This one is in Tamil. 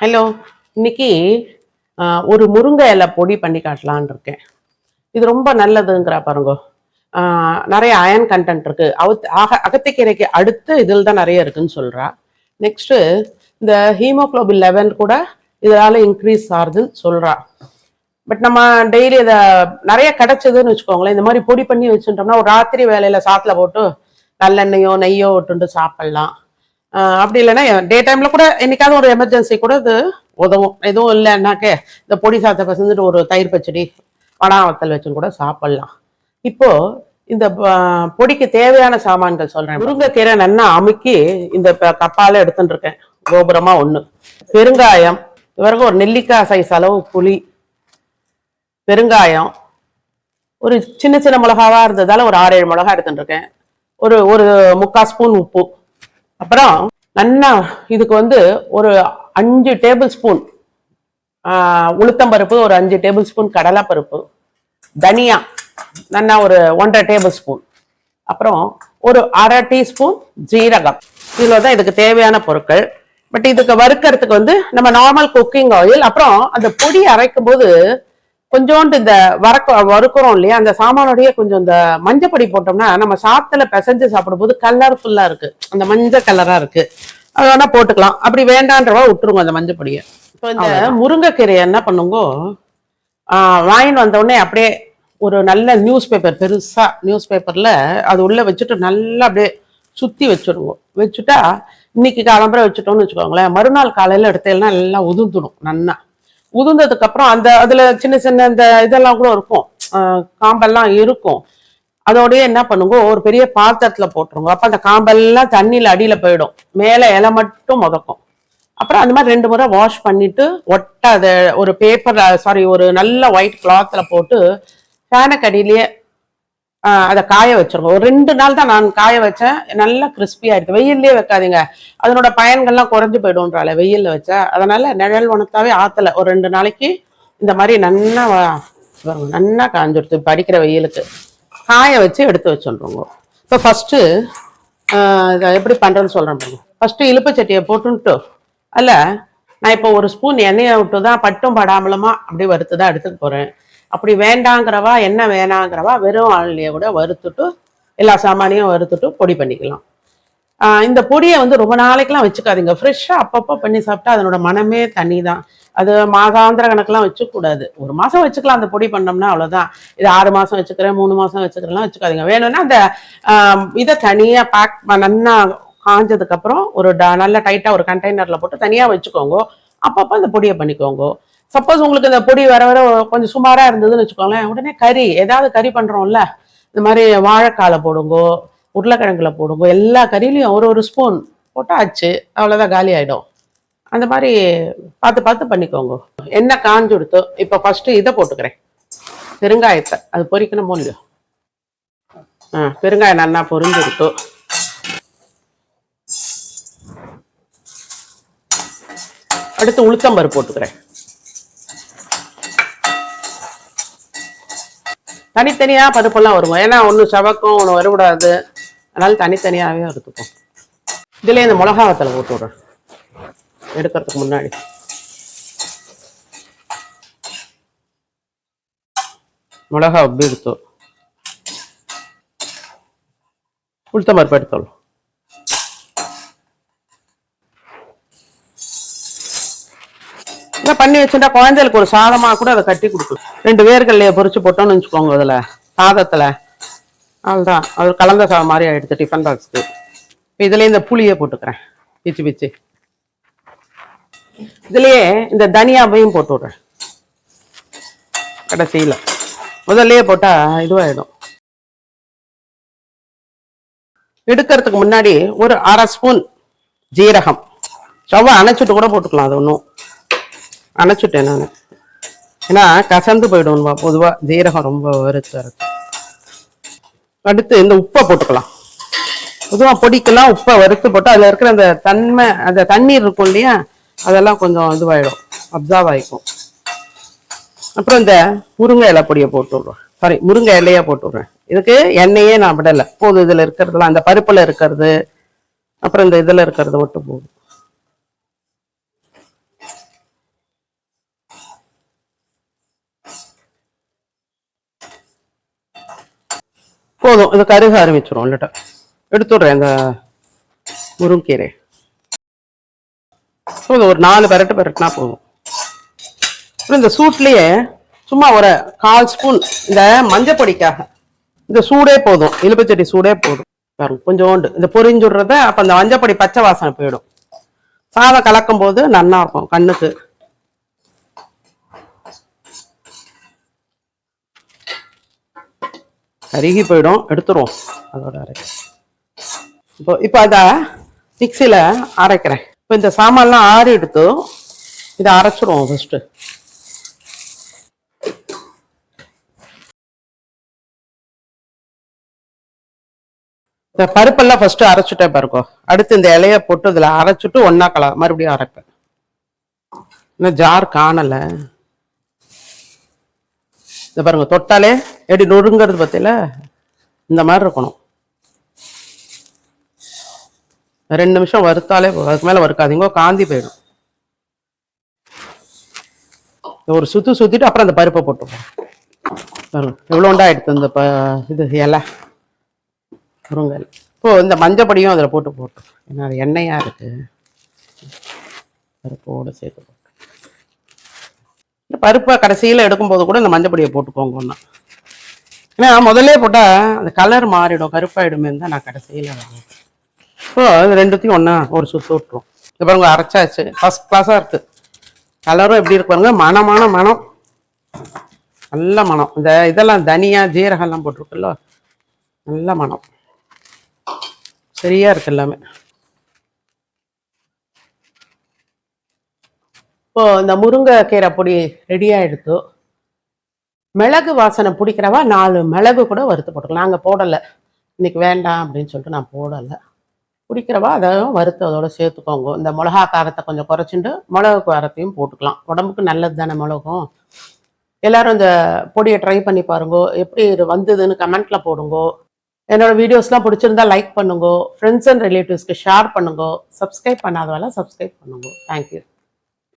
ஹலோ இன்னைக்கு ஒரு முருங்கை இலை பொடி பண்ணி காட்டலான் இருக்கேன். இது ரொம்ப நல்லதுங்கிறா பாருங்க. நிறைய அயன் கண்டென்ட் இருக்கு. அவுத் ஆக அகத்திக்கீரைக்கு அடுத்து இதில் தான் நிறைய இருக்குன்னு சொல்கிறா நெக்ஸ்ட்டு இந்த ஹீமோக்ளோபின் லெவன் கூட இதனால இன்க்ரீஸ் ஆகுதுன்னு சொல்கிறா பட் நம்ம டெய்லி இதை நிறைய கிடச்சதுன்னு வச்சுக்கோங்களேன். இந்த மாதிரி பொடி பண்ணி வச்சுட்டோம்னா ஒரு ராத்திரி வேலையில் சாத்தில் போட்டு நல்லெண்ணெயோ நெய்யோ விட்டுண்டு சாப்பிடலாம். அப்படி இல்லைன்னா டே டைமில் கூட என்னைக்காவது ஒரு எமர்ஜென்சி கூட இது உதவும். எதுவும் இல்லைன்னாக்கே இந்த பொடி சாதத்தை பசந்துட்டு ஒரு தயிர் பச்சடி வடாவத்தல் வச்சும் கூட சாப்பிடலாம். இப்போ இந்த பொடிக்கு தேவையான சாமான்கள் சொல்கிறேன் முருங்கைக்கீரை நல்லா அமுக்கி இந்த கப்பால் கப்பால எடுத்துட்டு இருக்கேன். கோபுரமாக ஒன்று பெருங்காயம் இவருக்கு ஒரு நெல்லிக்காய் சைஸ் அளவு புளி. பெருங்காயம். ஒரு சின்ன சின்ன மிளகாவாக இருந்ததால் ஒரு ஆறு ஏழு மிளகா எடுத்துட்டு இருக்கேன். ஒரு ஒரு முக்கால் ஸ்பூன் உப்பு. அப்புறம் நல்லா இதுக்கு வந்து ஒரு அஞ்சு டேபிள் ஸ்பூன் உளுத்தம்பருப்பு ஒரு அஞ்சு டேபிள் ஸ்பூன் கடலைப்பருப்பு தனியா நல்லா ஒரு ஒன்றரை டேபிள் ஸ்பூன். அப்புறம் ஒரு அரை டீஸ்பூன் ஜீரகம். இவ்வளோ தான் இதுக்கு தேவையான பொருட்கள். பட் இதுக்கு வறுக்கிறதுக்கு வந்து நம்ம நார்மல் குக்கிங் ஆயில் அப்புறம் அந்த பொடி அரைக்கும் போது கொஞ்சோண்டு இந்த வறக்க வறுக்கிறோம் இல்லையா? அந்த சாமானோடய கொஞ்சம் இந்த மஞ்சள் பொடி போட்டோம்னா நம்ம சாத்துல பிசைஞ்சு சாப்பிடும்போது கலர்ஃபுல்லா இருக்கு. அந்த மஞ்சள் கலரா இருக்கு. அது வேணா போட்டுக்கலாம். அப்படி வேண்டான்றவா விட்டுருங்க அந்த மஞ்சள் பொடியை இப்போ இந்த முருங்கைக்கீரையை என்ன பண்ணுங்கோ? வாங்கிட்டு வந்த உடனே அப்படியே ஒரு நல்ல நியூஸ் பேப்பர் பெருசா நியூஸ் பேப்பர்ல அது உள்ள வச்சுட்டு நல்லா அப்படியே சுத்தி வச்சிருங்க வச்சுட்டா இன்னைக்கு காலம்பரை வச்சுட்டோம்னு வச்சுக்கோங்களேன் மறுநாள் காலையில எடுத்தேன்னா எல்லாம் உதிர்ந்துடும் நன்னா. உதிர்ந்ததுக்கு அப்புறம் அந்த அதுல சின்ன சின்ன இந்த இதெல்லாம் கூட இருக்கும். காம்பெல்லாம் இருக்கும். அதோடய என்ன பண்ணுங்க ஒரு பெரிய பாத்திரத்துல போட்டுருங்க. அப்ப அந்த காம்பெல்லாம் தண்ணியில அடியில போயிடும். மேல இலை மட்டும் முதக்கும். அப்புறம் அந்த மாதிரி ரெண்டு முறை வாஷ் பண்ணிட்டு அதை ஒரு பேப்பர் சாரி ஒரு நல்ல ஒயிட் கிளாத்ல போட்டு ஃபேனுக்கு அடியிலேயே அதை காய வச்சிருங்க. ஒரு ரெண்டு நாள் தான் நான் காய வச்சேன். நல்லா கிறிஸ்பியா இருக்கு. வெயிலே வைக்காதீங்க. அதனோட பயன்கள்லாம் குறைஞ்சு போயிடும்ன்றால வெயிலில் வச்சா. அதனால நிழல் உணத்தாவே ஆத்துல. ஒரு ரெண்டு நாளைக்கு இந்த மாதிரி நன்னா வ- பாருங்க, நன்னா படிக்கிற வெயிலுக்கு. காய வச்சு எடுத்து வச்சுருங்க இப்போ ஃபஸ்ட்டு இதை எப்படி பண்ணுறேன்னு சொல்கிறேன் பாருங்க. ஃபஸ்ட்டு இழுப்பு சட்டியை போட்டுன்ட்டு அல்ல நான் இப்போ ஒரு ஸ்பூன் எண்ணெயை விட்டு தான் பட்டும் படாமலுமா அப்படியே வறுத்து தான் எடுத்துக்க போகிறேன் அப்படி வேண்டாங்கிறவா என்ன வேணாங்கிறவா வெறும் ஆள்லையே கூட வறுத்துட்டு எல்லா சாமானியும் வறுத்துட்டு பொடி பண்ணிக்கலாம். இந்த பொடியை வந்து ரொம்ப நாளைக்கெல்லாம் வச்சுக்காதீங்க. ஃப்ரெஷ்ஷாக அப்பப்போ பண்ணி சாப்பிட்டா அதனோட மனமே தனி தான் அது மாதாந்திர கணக்கெல்லாம் வச்சுக்கூடாது. ஒரு மாதம் வச்சுக்கலாம் அந்த பொடி பண்ணோம்னா அவ்வளோதான் இது ஆறு மாதம் வச்சுக்கிறேன் மூணு மாதம் வச்சுக்கிறேன்லாம் வச்சுக்காதீங்க. வேணும்னா அந்த இதை தனியாக பேக் நல்லா காஞ்சதுக்கப்புறம் ஒரு ட- நல்ல டைட்டாக ஒரு கண்டெய்னரில் போட்டு தனியாக வச்சுக்கோங்க. அப்பப்போ அந்த பொடியை பண்ணிக்கோங்க. சப்போஸ் உங்களுக்கு இந்த பொடி வர வர கொஞ்சம் சுமாராக இருந்ததுன்னு வச்சுக்கோங்களேன் உடனே கறி ஏதாவது கறி பண்ணுறோம்ல இந்த மாதிரி வாழைக்கால போடுங்கோ உருளைக்கிழங்குல போடுங்க எல்லா கறியிலையும் ஒரு ஒரு ஸ்பூன் போட்டால் ஆச்சு அவ்வளோதான் காலி ஆகிடும் அந்த மாதிரி பார்த்து பார்த்து பண்ணிக்கோங்க. என்ன காஞ்சு கொடுத்தோ இப்போ ஃபஸ்ட்டு இதை போட்டுக்கிறேன். பெருங்காயத்தை அது பொரிக்கணுமோ இல்லையோ ஆ பெருங்காயம் நல்லா பொரிஞ்சு கொடுத்தோ. அடுத்து உளுத்தம்பருப்பு போட்டுக்கிறேன். தனித்தனியா பருப்பெல்லாம் வருவோம் ஏன்னா ஒன்று சவக்கும் ஒன்று வரக்கூடாது. அதனால தனித்தனியாகவே எடுத்துப்போம் இதுல இந்த மிளகா வத்தலை போட்டு விடுறேன். எடுக்கிறதுக்கு முன்னாடி. மிளகா அப்படி எடுத்தோம்? உளுத்தம் பருப்பு எடுத்தோம். இதை பண்ணி வச்சுட்டா குழந்தைகளுக்கு ஒரு சாதமா கூட அதை கட்டி கொடுக்கும் ரெண்டு வேர்கள்லையே பொறிச்சு போட்டோம்னு வச்சுக்கோங்க அதில். சாதத்துல. அதுதான் அது கலந்த சாதம் மாதிரி ஆகிடுச்சு டிஃபன் பாக்ஸுக்கு இதில் இந்த புளியை போட்டுக்கிறேன். பிச்சு பிச்சு. இதுலயே இந்த தனியாவையும் போட்டு விடுறேன். கடைசியில. முதல்லையே போட்டா இதுவாயிடும். எடுக்கிறதுக்கு முன்னாடி ஒரு அரை ஸ்பூன் ஜீரகம். செவ்வாய் அணைச்சிட்டு கூட போட்டுக்கலாம் அது ஒன்றும் அணைச்சிட்டேன் நான். ஏன்னா கசந்து போயிடும் பொதுவாக ஜீரகம் ரொம்ப வறுத்து இருக்கு. அடுத்து இந்த உப்பை போட்டுக்கலாம். பொதுவாக பொடிக்கெல்லாம் உப்பை வறுத்து போட்டு அதில் இருக்கிற அந்த தன்மை அந்த தண்ணீர் இருக்கும் இல்லையா? அதெல்லாம் கொஞ்சம் இதுவாகிடும் அப்சர்வ் ஆகிக்கும் அப்புறம் இந்த முருங்கை இலை பொடியை போட்டு விட்றேன் சாரி முருங்கை இலையை போட்டு விட்றேன். இதுக்கு எண்ணெயே நான் விடலை. போதும் இதில் இருக்கிறதுலாம் அந்த பருப்பில் இருக்கிறது அப்புறம் இந்த இதில் இருக்கிறது மட்டும் போதும். போதும். இது கருக ஆரம்பிச்சிடும் இல்லட்ட. எடுத்துடுறேன் அந்த முருங்கீரை போதும். ஒரு நாலு பெரட்டு பெரட்டுனா போதும். அப்புறம் இந்த சூட்லயே சும்மா ஒரு கால் ஸ்பூன் இந்த மஞ்சப்பொடிக்காக இந்த சூடே போதும். இலுப்பச்சட்டி சூடே போதும். பாருங்க. கொஞ்சோண்டு. இந்த பொரிஞ்சுடுறத அப்ப அந்த மஞ்சப்பொடி பச்சை வாசனை போயிடும். சாதம் கலக்கும் போது நன்னா இருக்கும் கண்ணுக்கு கருகி போயிடும். எடுத்துருவோம். அதோட அரைக்க. இப்போ இப்போ அதை மிக்சியில் அரைக்கிறேன். இப்போ இந்த சாமான்லாம் ஆறி எடுத்து இதை அரைச்சிடுவோம் ஃபஸ்ட்டு இந்த பருப்பெல்லாம் ஃபர்ஸ்ட் அரைச்சிட்டேன் பாருக்கோ அடுத்து இந்த இலைய போட்டு இதில் அரைச்சிட்டு ஒன்றா கல மறுபடியும் அரைப்பேன். இன்னும் ஜார் காணல. இந்த பாருங்க தொட்டாலே எப்படி நொறுங்கிறது பத்தியில? இந்த மாதிரி இருக்கணும். ரெண்டு நிமிஷம் வறுத்தாலே அதுக்கு மேல வறுக்காதீங்க காந்தி போயிடும். ஒரு சுத்து சுத்திட்டு அப்புறம் அந்த பருப்பை போட்டுப்போம் எவ்வளோண்டா எடுத்து இந்த ப இது இலை. முருங்கல் இப்போ இந்த மஞ்சப்படியும் அதில் போட்டு போட்டு. ஏன்னா அது எண்ணெயாக இருக்கு. பருப்போடு சேர்த்து போட்டு. இந்த பருப்பை கடைசியில் எடுக்கும்போது கூட இந்த மஞ்சப்பொடியை போட்டுக்கோங்க ஒன்றா ஏன்னா முதல்ல போட்டால் அந்த கலர் மாறிடும் கருப்பாயிடுமே தான் நான் கடைசியில் ஸோ அது ரெண்டுத்தையும் ஒன்றா ஒரு சுற்று விட்டுரும். இப்போ பாருங்க அரைச்சாச்சு. ஃபஸ்ட் கிளாஸாக இருக்குது கலரும் எப்படி இருக்கு பாருங்க மணமான மனம் நல்ல மனம் இந்த இதெல்லாம் தனியா ஜீரகம்லாம் போட்டிருக்குல்ல? நல்ல மனம் சரியா இருக்கு எல்லாமே. இப்போ இந்த முருங்கைக்கீரை பொடி ரெடி ஆகிடுத்து மிளகு வாசனை பிடிக்கிறவா? நாலு மிளகு கூட வறுத்து போட்டுக்கலாம். நாங்கள் போடலை. இன்னைக்கு வேண்டாம் அப்படின்னு சொல்லிட்டு நான் போடலை. பிடிக்கிறவா? அதையும் வறுத்து அதோட சேர்த்துக்கோங்க. இந்த மிளகா காரத்தை கொஞ்சம் குறைச்சிட்டு மிளகு காரத்தையும் போட்டுக்கலாம். உடம்புக்கு நல்லது தானே மிளகும். எல்லாரும் இந்த பொடியை ட்ரை பண்ணி பாருங்க. எப்படி இது வந்ததுன்னு கமெண்ட்டில் போடுங்கோ. என்னோடய வீடியோஸ்லாம் பிடிச்சிருந்தா லைக் பண்ணுங்க. ஃப்ரெண்ட்ஸ் அண்ட் ரிலேட்டிவ்ஸ்க்கு ஷேர் பண்ணுங்க. சப்ஸ்கிரைப் பண்ணாதவெல்லாம் சப்ஸ்கிரைப் பண்ணுங்க. Thank you